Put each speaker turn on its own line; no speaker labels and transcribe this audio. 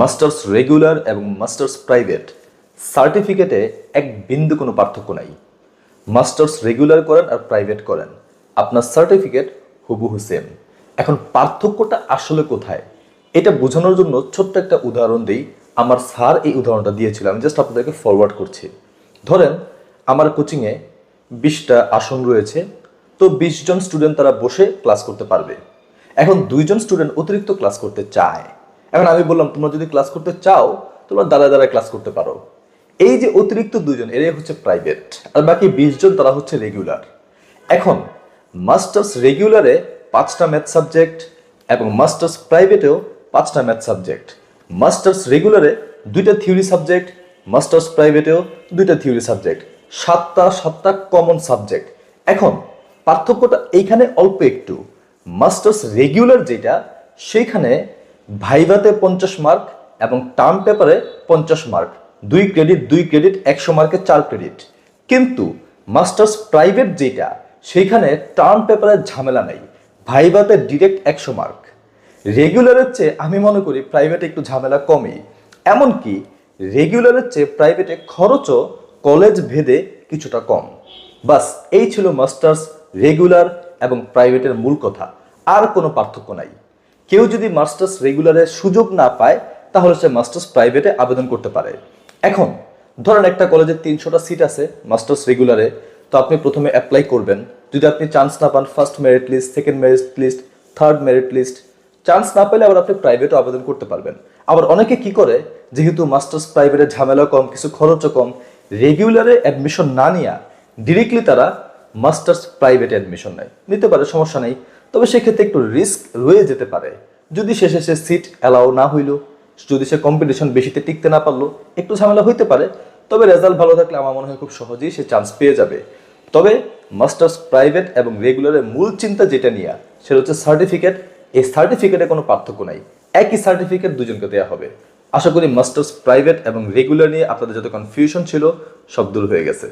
Masters regular এবং masters private সার্টিফিকেটে এক বিন্দু কোনো পার্থক্য নাই। মাস্টার্স রেগুলার করেন আর প্রাইভেট করেন। আপনার সার্টিফিকেট হুবহু সেম এখন পার্থক্যটা আসলে কোথায়? এটা বোঝানোর জন্য ছোট্ট একটা উদাহরণ দিই। আমার স্যার এই উদাহরণটা দিয়েছিল আমি জাস্ট আপনাদেরকে ফরওয়ার্ড করছি। ধরেন, আমার কোচিংয়ে বিশটা আসন রয়েছে, তো বিশ জন স্টুডেন্ট তারা বসে ক্লাস করতে পারবে। এখন দুইজন স্টুডেন্ট অতিরিক্ত ক্লাস করতে চায়। এখন আমি বললাম, তোমরা যদি ক্লাস করতে চাও, তোমরা দাঁড়ায় দাঁড়ায় ক্লাস করতে পারো। এই যে অতিরিক্ত দুজন এরাই হচ্ছে প্রাইভেট আর বাকি বিশ জন তারা হচ্ছে রেগুলার এখন মাস্টার্স রেগুলারে পাঁচটা ম্যাথ সাবজেক্ট এবং মাস্টার্স প্রাইভেটেও পাঁচটা ম্যাথ সাবজেক্ট মাস্টার্স রেগুলারে দুইটা থিওরি সাবজেক্ট মাস্টার্স প্রাইভেটেও দুইটা থিওরি সাবজেক্ট সাতটা সাতটা কমন সাবজেক্ট এখন, পার্থক্যটা এইখানে অল্প একটু। মাস্টার্স রেগুলার যেটা, সেইখানে ভাইভাতে পঞ্চাশ মার্ক এবং টার্ম পেপারে পঞ্চাশ মার্ক। দুই ক্রেডিট দুই ক্রেডিট, একশো মার্কে চার ক্রেডিট। কিন্তু মাস্টার্স প্রাইভেট যেটা সেইখানে টার্ম পেপারের ঝামেলা নেই। ভাইভাতে ডিরেক্ট একশো মার্ক। রেগুলারের চেয়ে আমি মনে করি প্রাইভেটে একটু ঝামেলা কমই। এমনকি রেগুলারের চেয়ে প্রাইভেটে খরচও কলেজ ভেদে কিছুটা কম। বাস, এই ছিল মাস্টার্স রেগুলার এবং প্রাইভেটের মূল কথা। আর কোনো পার্থক্য নাই। কেউ যদি মাস্টার্স রেগুলারের সুযোগ না পায়, তাহলে সে মাস্টার্স প্রাইভেটে আবেদন করতে পারে। এখন, ধরেন একটা কলেজে তিনশোটা সিট আছে মাস্টার্স রেগুলারে, তো আপনি প্রথমে অ্যাপ্লাই করবেন। যদি আপনি চান্স না পান first merit list second merit list third merit list chance না পেলে আবার আপনি প্রাইভেটও আবেদন করতে পারবেন। আবার অনেকে কি করে, যেহেতু মাস্টার্স প্রাইভেটের ঝামেলা কম, কিছু খরচও কম, রেগুলারে অ্যাডমিশন না নিয়ে ডিরেক্টলি তারা মাস্টার্স প্রাইভেটে অ্যাডমিশন নেয়। নিতে পারে, সমস্যা নেই। তবে সেক্ষেত্রে একটু রিস্ক রয়ে যেতে পারে। যদি শেষে সে সিট অ্যালাউ না হইল, যদি সে কম্পিটিশন বেশিতে টিকতে না পারল, একটু ঝামেলা হইতে পারে, তবে রেজাল্ট ভালো থাকলে আমার মনে হয় খুব সহজেই সে চান্স পেয়ে যাবে। তবে মাস্টার্স প্রাইভেট এবং রেগুলারের মূল চিন্তা যেটা নিয়ে, সেটা হচ্ছে সার্টিফিকেট এই সার্টিফিকেটে কোনো পার্থক্য নাই। একই সার্টিফিকেট দুজনকে দেওয়া হবে। আশা করি মাস্টার্স প্রাইভেট এবং রেগুলার নিয়ে আপনাদের যত কনফিউশন ছিল, সব দূর হয়ে গেছে।